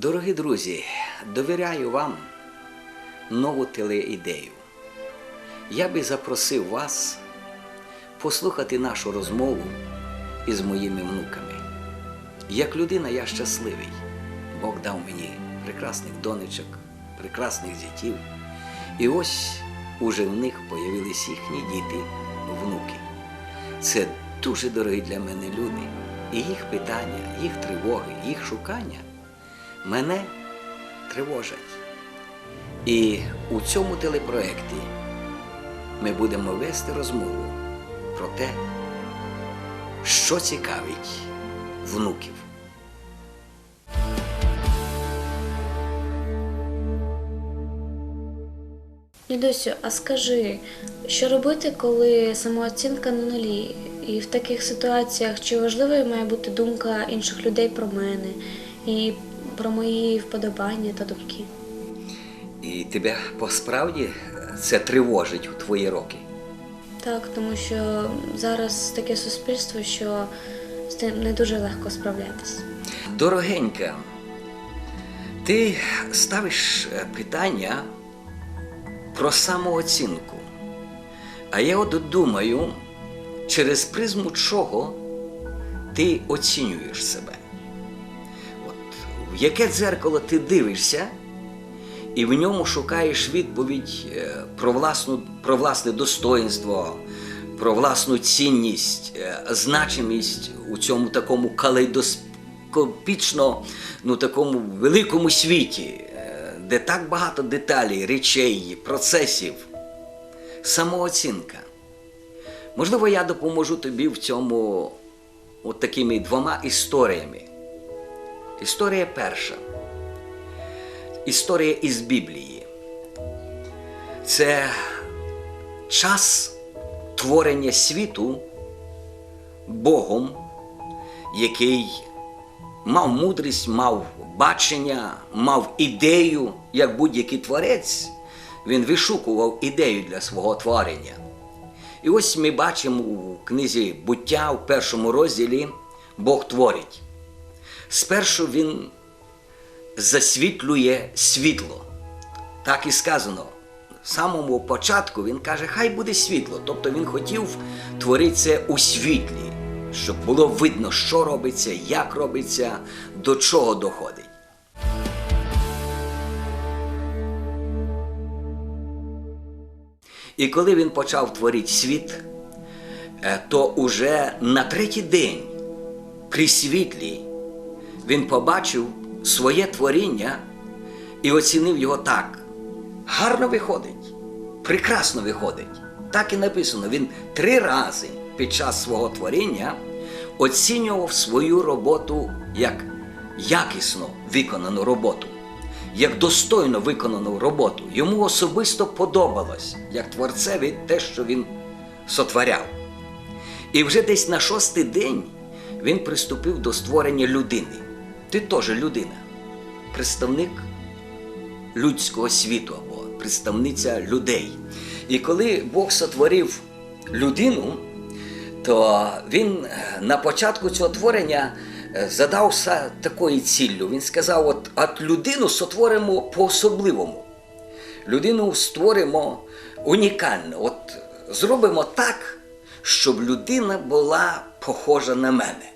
Дорогі друзі, довіряю вам нову телеідею. Я би запросив вас послухати нашу розмову із моїми внуками. Як людина я щасливий. Бог дав мені прекрасних донечок, прекрасних дітів. І ось уже в них появились їхні діти, внуки. Це дуже дорогі для мене люди. І їх питання, їх тривоги, їх шукання мене тривожать. І у цьому телепроекті ми будемо вести розмову про те, що цікавить внуків. Дідусю, а скажи, що робити, коли самооцінка на нулі? І в таких ситуаціях чи важливою має бути думка інших людей про мене і про мої вподобання та думки? І тебе посправді це тривожить у твої роки. Так, тому що зараз таке суспільство, що з тим не дуже легко справлятися. Дорогенька, ти ставиш питання про самооцінку. А я от думаю, через призму чого ти оцінюєш себе. В яке дзеркало ти дивишся, і в ньому шукаєш відповідь е, про, власну, про власне достоинство, про власну цінність, е, значимість у цьому такому калейдоскопічно, ну такому великому світі, е, де так багато деталей, речей, процесів, самооцінка. Можливо, я допоможу тобі в цьому от такими двома історіями. Історія перша. Історія із Біблії. Це час творення світу Богом, який мав мудрість, мав бачення, мав ідею, як будь-який творець, він вишукував ідею для свого творення. І ось ми бачимо у книзі буття в першому розділі Бог творить. Спершу він засвітлює світло. Так і сказано. В самому початку він каже, хай буде світло. Тобто він хотів творити це у світлі, щоб було видно, що робиться, як робиться, до чого доходить. І коли він почав творити світ, е, то уже на третій день при світлі він побачив своє творіння і оцінив його так. Гарно виходить, прекрасно виходить. Так і написано. Він три рази під час свого творіння оцінював свою роботу як якісно виконану роботу, як достойно виконану роботу. Йому особисто подобалось, як творцеві, те, що він сотворяв. І вже десь на шостий день він приступив до створення людини. Ти теж людина, представник людського світу або представниця людей. І коли Бог сотворив людину, то він е, на початку цього творення е, задався такою ціллю. Він сказав: от, от людину сотворимо по-особливому. Людину створимо унікально. От зробимо так, щоб людина була похожа на мене.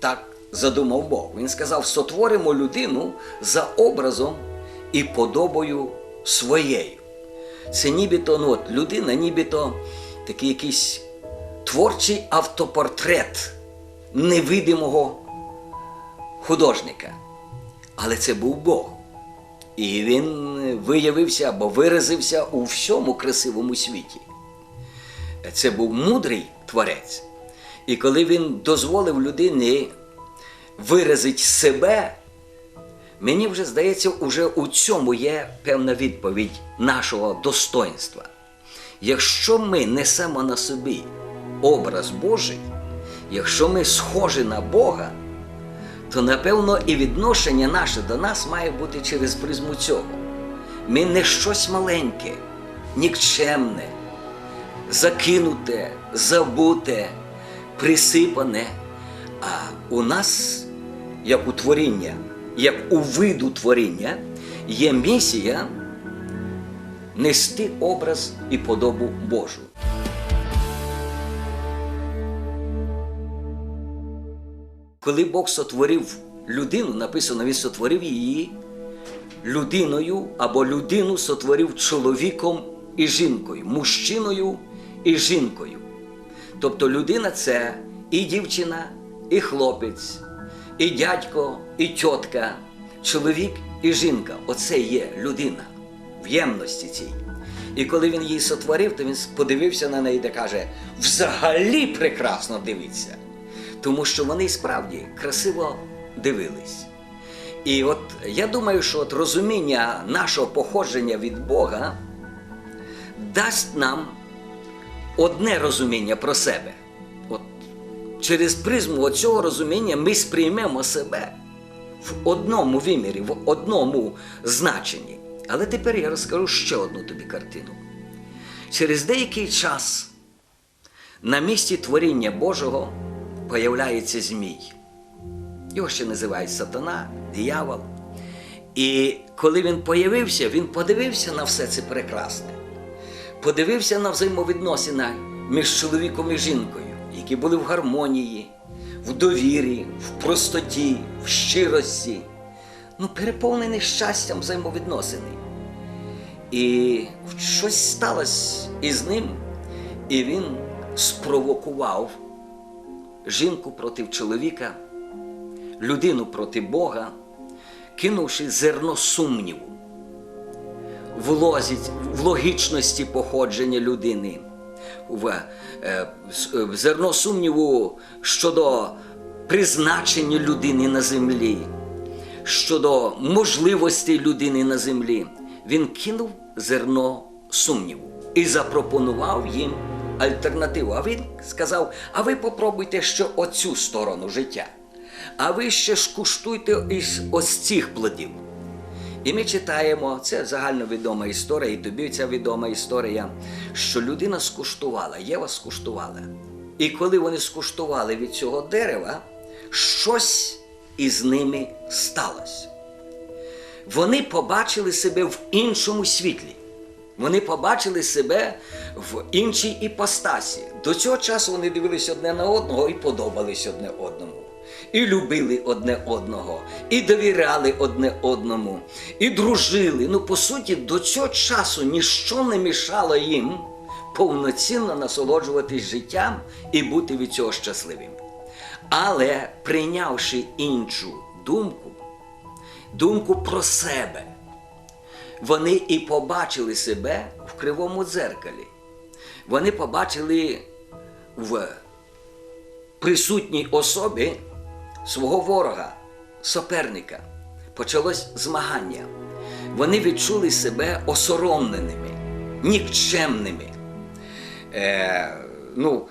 Так задумав Бог. Він сказав: сотворимо людину за образом і подобою своєю. Це нібито ну, от, людина, нібито такий якийсь творчий автопортрет невидимого художника. Але це був Бог. І він виявився або виразився у всьому красивому світі. Це був мудрий творець. І коли він дозволив людині виразити себе, мені вже здається, уже у цьому є певна відповідь нашого достоинства. Якщо ми несемо на собі образ Божий, якщо ми схожі на Бога, то напевно і відношення наше до нас має бути через призму цього. Ми не щось маленьке, нікчемне, закинуте, забуте, присипане. А у нас, як у творіння як у виду творіння, є місія нести образ і подобу Божу. Коли Бог сотворив людину, написано, Він сотворив її людиною або людину сотворив чоловіком і жінкою, мужчиною і жінкою. Тобто людина це і дівчина, і хлопець, і дядько, і тітка, чоловік і жінка. Оце є людина в ємності цій. І коли він її сотворив, то він подивився на неї та каже: взагалі прекрасно дивиться. Тому що вони справді красиво дивились. І от я думаю, що от розуміння нашого походження від Бога дасть нам одне розуміння про себе. Через призму цього розуміння ми сприймемо себе в одному вимірі, в одному значенні. Але тепер я розкажу ще одну тобі картину. Через деякий час на місці творіння Божого появляється Змій. Його ще називають сатана, диявол. І коли він появився, він подивився на все це прекрасне, подивився на взаємовідносини між чоловіком і жінкою, які були в гармонії, в довірі, в простоті, в щирості, ну, переповнені щастям взаємовідносини. І щось сталося із ним, і він спровокував жінку проти чоловіка, людину проти Бога, кинувши зерно сумніву в, логічності походження людини, в, е, е, зерно сумніву щодо призначення людини на землі, щодо можливостей людини на землі. Він кинув зерно сумніву і запропонував їм альтернативу. А він сказав: а ви попробуйте ще оцю сторону життя. А ви ще ж куштуйте із ось цих плодів. І ми читаємо, це загальновідома історія, і тобі ця відома історія, що людина скуштувала, Єва скуштувала. І коли вони скуштували від цього дерева, щось із ними сталося. Вони побачили себе в іншому світлі. Вони побачили себе в іншій іпостасі. До цього часу вони дивилися одне на одного і подобались одне одному. І любили одне одного, і довіряли одне одному, і дружили. Ну, по суті, до цього часу ніщо не мішало їм повноцінно насолоджуватись життям і бути від цього щасливим. Але прийнявши іншу думку, думку про себе, вони і побачили себе в кривому дзеркалі. Вони побачили в присутній особі свого ворога, соперника. Почалось змагання. Вони відчули себе осоромленими, нікчемними, е, ну,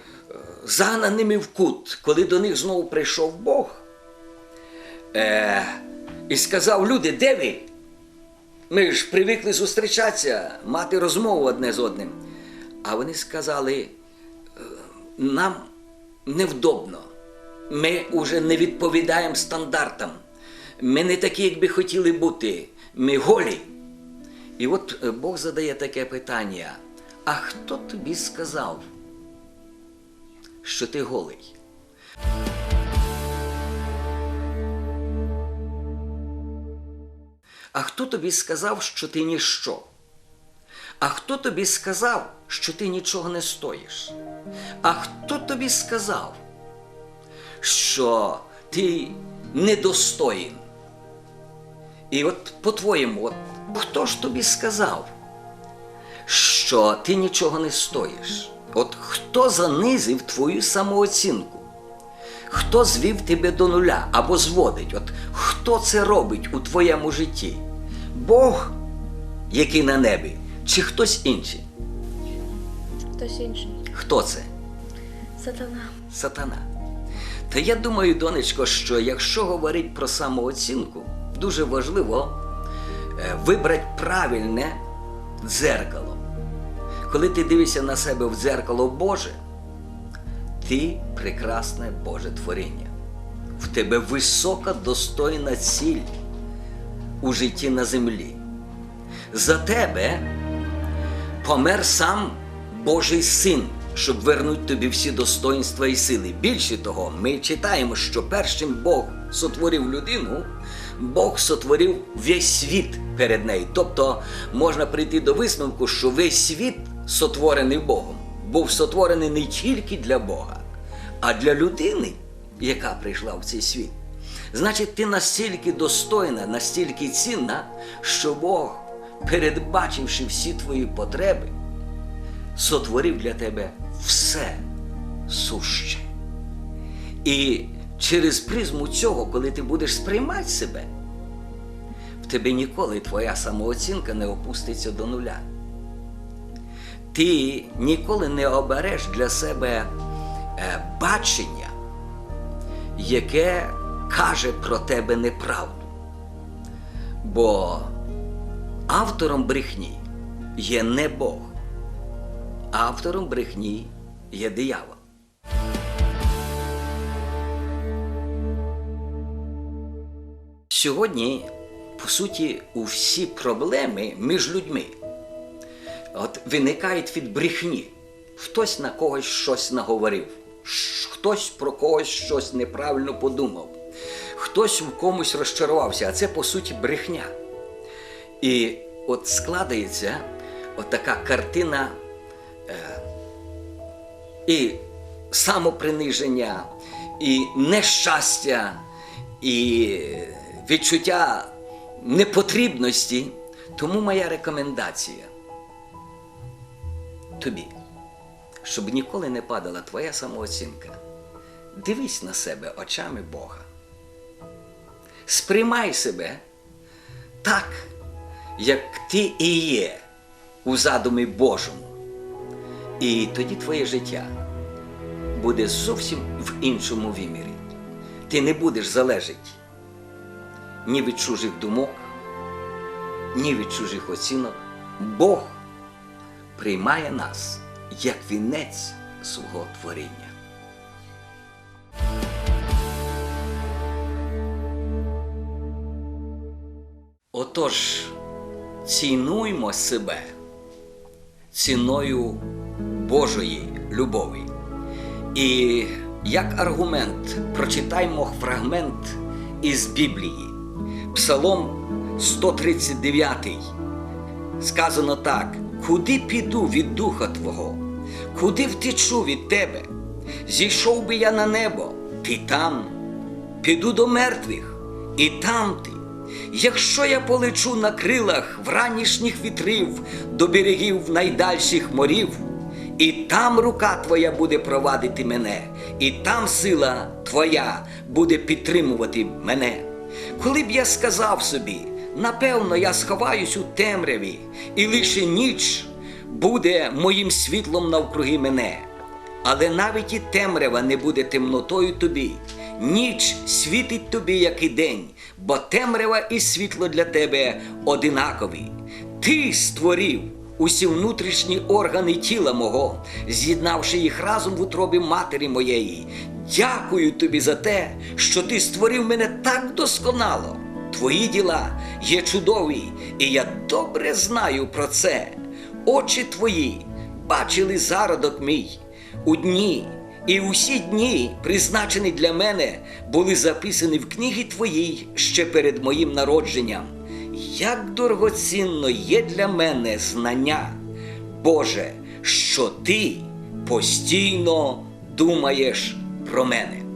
загнаними в кут, коли до них знову прийшов Бог е, і сказав: люди, де ви? Ми ж привикли зустрічатися, мати розмову одне з одним. А вони сказали, «Е, нам невдобно. Ми вже не відповідаємо стандартам. Ми не такі, як би хотіли бути. Ми голі. І от е, Бог задає таке питання: а хто тобі сказав, що ти голий? А хто тобі сказав, що ти ніщо? А хто тобі сказав, що ти нічого не стоїш? А хто тобі сказав, що ти недостоїн? І от по-твоєму, от, хто ж тобі сказав, що ти нічого не стоїш? От хто занизив твою самооцінку? Хто звів тебе до нуля або зводить? От хто це робить у твоєму житті? Бог, який на небі, чи хтось інший? Хтось інший. Хто це? Сатана. Сатана. Та я думаю, донечко, що якщо говорити про самооцінку, дуже важливо е, вибрати правильне дзеркало. Коли ти дивишся на себе в дзеркало Боже, ти прекрасне Боже творіння. В тебе висока достойна ціль у житті на землі. За тебе помер сам Божий син, щоб вернути тобі всі достоинства і сили. Більше того, ми читаємо, що першим Бог сотворив людину, Бог сотворив весь світ перед нею. Тобто можна прийти до висновку, що весь світ сотворений Богом, був сотворений не тільки для Бога, а для людини, яка прийшла в цей світ. Значить, ти настільки достойна, настільки цінна, що Бог, передбачивши всі твої потреби, сотворив для тебе все суще. І через призму цього, коли ти будеш сприймати себе, в тебе ніколи твоя самооцінка не опуститься до нуля. Ти ніколи не обереш для себе е, бачення, яке каже про тебе неправду. Бо автором брехні є не Бог, автором брехні є диявол. Сьогодні, по суті, усі проблеми між людьми от виникають від брехні. Хтось на когось щось наговорив, хтось про когось щось неправильно подумав, хтось в комусь розчарувався, а це по суті брехня. І от складається от така картина і самоприниження, і нещастя, і відчуття непотрібності. Тому моя рекомендація тобі, щоб ніколи не падала твоя самооцінка. Дивись на себе очами Бога. Сприймай себе так, як ти і є у задумі Божому. І тоді твоє життя буде зовсім в іншому вимірі. Ти не будеш залежати ні від чужих думок, ні від чужих оцінок. Бог приймає нас як вінець свого творіння. Отож, цінуймо себе ціною Божої любові. І як аргумент прочитаймо фрагмент із Біблії, Псалом 139. Сказано так: куди піду від духа Твого, куди втечу від Тебе? Зійшов би я на небо, ти там, піду до мертвих, і там ти. Якщо я полечу на крилах вранішніх вітрів до берегів найдальших морів, і там рука твоя буде провадити мене, і там сила твоя буде підтримувати мене. Коли б я сказав собі, напевно, я сховаюсь у темряві, і лише ніч буде моїм світлом навкруги мене. Але навіть і темрява не буде темнотою тобі. Ніч світить тобі, як і день, бо темрява і світло для тебе одинакові. Ти створив усі внутрішні органи тіла мого, з'єднавши їх разом в утробі матері моєї. Дякую тобі за те, що ти створив мене так досконало. Твої діла є чудові, і я добре знаю про це. Очі твої бачили зародок мій у дні, і усі дні, призначені для мене, були записані в книгі твоїй ще перед моїм народженням. Як дорогоцінно є для мене знання, Боже, що ти постійно думаєш про мене.